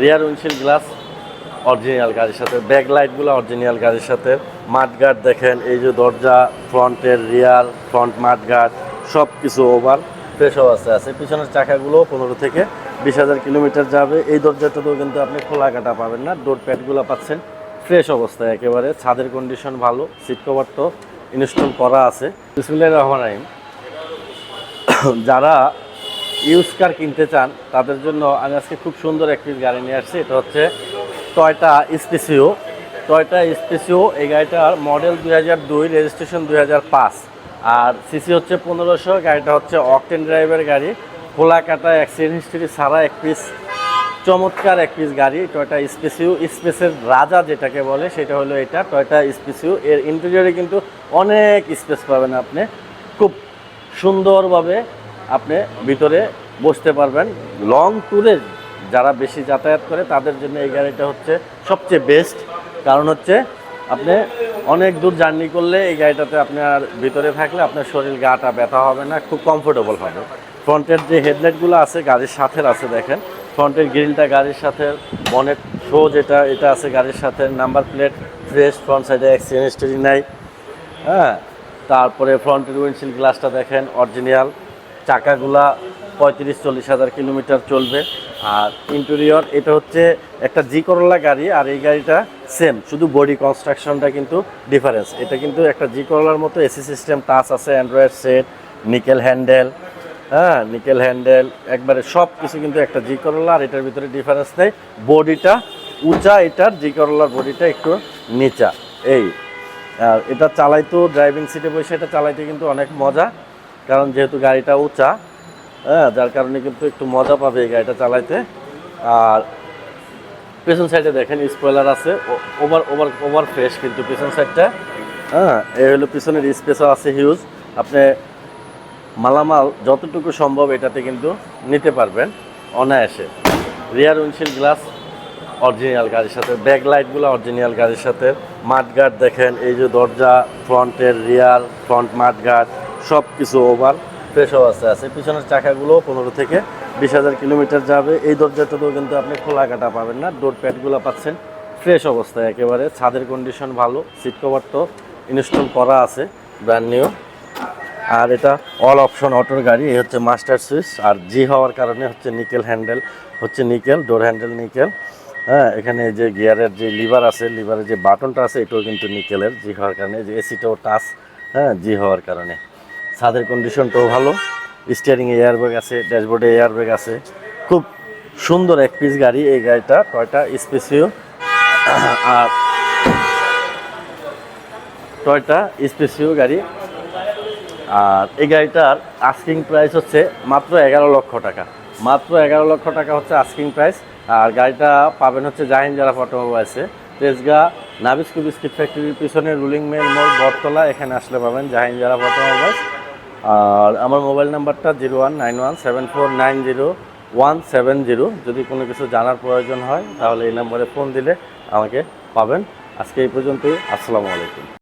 রিয়ার windshield glass original গাড়ির সাথে back লাইটগুলো অরিজিনাল গাড়ির সাথে। মাঠগার্ড দেখেন, এই যে দরজা, ফ্রন্টের রিয়ার ফ্রন্ট মাঠগার্ড সব কিছু ওভার ফ্রেশ অবস্থায় আছে পিছনের চাকাগুলো পনেরো থেকে বিশ হাজার কিলোমিটার যাবে। এই দরজাটাতেও কিন্তু আপনি খোলা কাটা পাবেন না ডোর প্যাডগুলো পাচ্ছেন। ফ্রেশ অবস্থায় একেবারে, ছাদের কন্ডিশন ভালো সিট কভার তো ইনস্টল করা আছে। বিসমুল্লাহ রহমান রাহিম। যারা ইউজ কার কিনতে চান, তাদের জন্য আমি আজকে খুব সুন্দর একটি গাড়ি নিয়ে আসছি। এটা হচ্ছে টয়টা স্পেসিও টয়টা স্পেসিও এই গাড়িটার মডেল দুই হাজার দুই রেজিস্ট্রেশন দুই হাজার পাঁচ। আর সিসি হচ্ছে পনেরোশো, গাড়িটা হচ্ছে অকটেন ড্রাইভের গাড়ি। খোলা কাটা অ্যাক্সিডেন্ট হিস্ট্রি সারা এক পিস চমৎকার এক পিস গাড়ি টয়টা স্পেসিও স্পেসের রাজা যেটাকে বলে, সেটা হলো এটা টয়টা স্পেসিও এর ইন্টেরিয়রে কিন্তু অনেক স্পেস পাবেন আপনি। খুব সুন্দরভাবে আপনি ভিতরে বসতে পারবেন। লং ট্যুরে যারা বেশি যাতায়াত করে, তাদের জন্য এই গাড়িটা হচ্ছে সবচেয়ে বেস্ট কারণ হচ্ছে আপনি অনেক দূর জার্নি করলে এই গাড়িটাতে আপনার ভিতরে থাকলে আপনার শরীর গাটা ব্যথা হবে না, খুব কমফোর্টেবল হবে। ফ্রন্টের যে হেডলাইটগুলো আছে, গাড়ির সাথে আছে দেখেন। ফ্রন্টের গ্রিলটা গাড়ির সাথে অনেক শো যেটা, এটা আছে গাড়ির সাথে নাম্বার প্লেট ফ্রেশ ফ্রন্ট সাইডে অ্যাক্সিডেন্ট হিস্টরি নাই। হ্যাঁ তারপরে ফ্রন্টের উইন্ডশিল্ড গ্লাসটা দেখেন অরিজিনাল চাকাগুলা পঁয়ত্রিশ, চল্লিশ হাজার কিলোমিটার চলবে। আর ইন্টেরিয়র এটা হচ্ছে একটা জি করোলা গাড়ি, আর এই গাড়িটা সেম শুধু বডি কনস্ট্রাকশনটা কিন্তু ডিফারেন্স এটা কিন্তু একটা জি করোলার মতো এসি সিস্টেম টাচ আছে অ্যান্ড্রয়েড সেট নিকেল হ্যান্ডেল হ্যাঁ নিকেল হ্যান্ডেল একবারে সব কিছু কিন্তু একটা জি করোলা আর এটার ভিতরে ডিফারেন্স নেই। বডিটা উঁচা, এটার জি করোলার বডিটা একটু নিচা। এই, আর এটা চালাইতো ড্রাইভিং সিটে বসে এটা চালাইতে কিন্তু অনেক মজা। কারণ যেহেতু গাড়িটা উঁচা হ্যাঁ যার কারণে কিন্তু একটু মজা পাবে এই গাড়িটা চালাইতে। আর পেছন সাইডে দেখেন স্পয়লার আছে ওভার ওভার ওভার ফ্রেশ কিন্তু পেছন সাইডটা হ্যাঁ এই হলো পিছনের স্পেসও আছে হিউজ আপনি মালামাল যতটুকু সম্ভব এটাতে কিন্তু নিতে পারবেন অনায়াসে। রিয়ার উইন্ডশিল্ড গ্লাস অরিজিনাল গাড়ির সাথে ব্যাক লাইটগুলো অরিজিনাল গাড়ির সাথে। মাঠগার্ড দেখেন, এই যে দরজা ফ্রন্টের রিয়ার ফ্রন্ট মাঠগার্ড সব কিছু ওভার ফ্রেশ অবস্থায় আছে পিছনের চাকাগুলো পনেরো থেকে বিশ হাজার কিলোমিটার যাবে। এই দরজাটাতেও কিন্তু আপনি খোলা কাটা পাবেন না। ডোর প্যাডগুলো পাচ্ছেন। ফ্রেশ অবস্থায় একেবারে। ছাদের কন্ডিশন ভালো। সিট কভার তো ইনস্টল করা আছে ব্র্যান্ড নিউ আর এটা অল অপশন অটোর গাড়ি। এই হচ্ছে মাস্টার সুইচ আর জি হওয়ার কারণে হচ্ছে নিকেল হ্যান্ডেল হচ্ছে নিকেল ডোর হ্যান্ডেল নিকেল হ্যাঁ এখানে যে গিয়ারের যে লিভার আছে লিভারের যে বাটনটা আছে, এটাও কিন্তু নিকেলের জি হওয়ার কারণে, যে এসিটাও টাচ হ্যাঁ জি হওয়ার কারণে। ছাদের কন্ডিশনটাও ভালো। স্টিয়ারিংয়ে এয়ারব্যাগ আছে ড্যাশবোর্ডে এয়ারব্যাগ আছে। খুব সুন্দর এক পিস গাড়ি এই গাড়িটা টয়টা স্পেসিও আর টয়টা স্পেসিও গাড়ি। আর এই গাড়িটার আস্কিং প্রাইস হচ্ছে মাত্র এগারো লক্ষ টাকা। মাত্র এগারো লক্ষ টাকা হচ্ছে আস্কিং প্রাইস আর গাড়িটা পাবেন হচ্ছে জাহিন যারা অটোমোবাইলসে। তেজগা নাবিস্কু বিস্কিট ফ্যাক্টরির পিছনে রুলিং মেল মোড়, বটতলা, এখানে আসলে পাবেন জাহিন যারা অটোমোবাইলস। আর আমার মোবাইল নাম্বারটা zero one nine one seven four nine zero one seven zero. যদি কোনো কিছু জানার প্রয়োজন হয়, তাহলে এই নম্বরে ফোন দিলে আমাকে পাবেন। আজকে এই পর্যন্তই। আসসালামু আলাইকুম।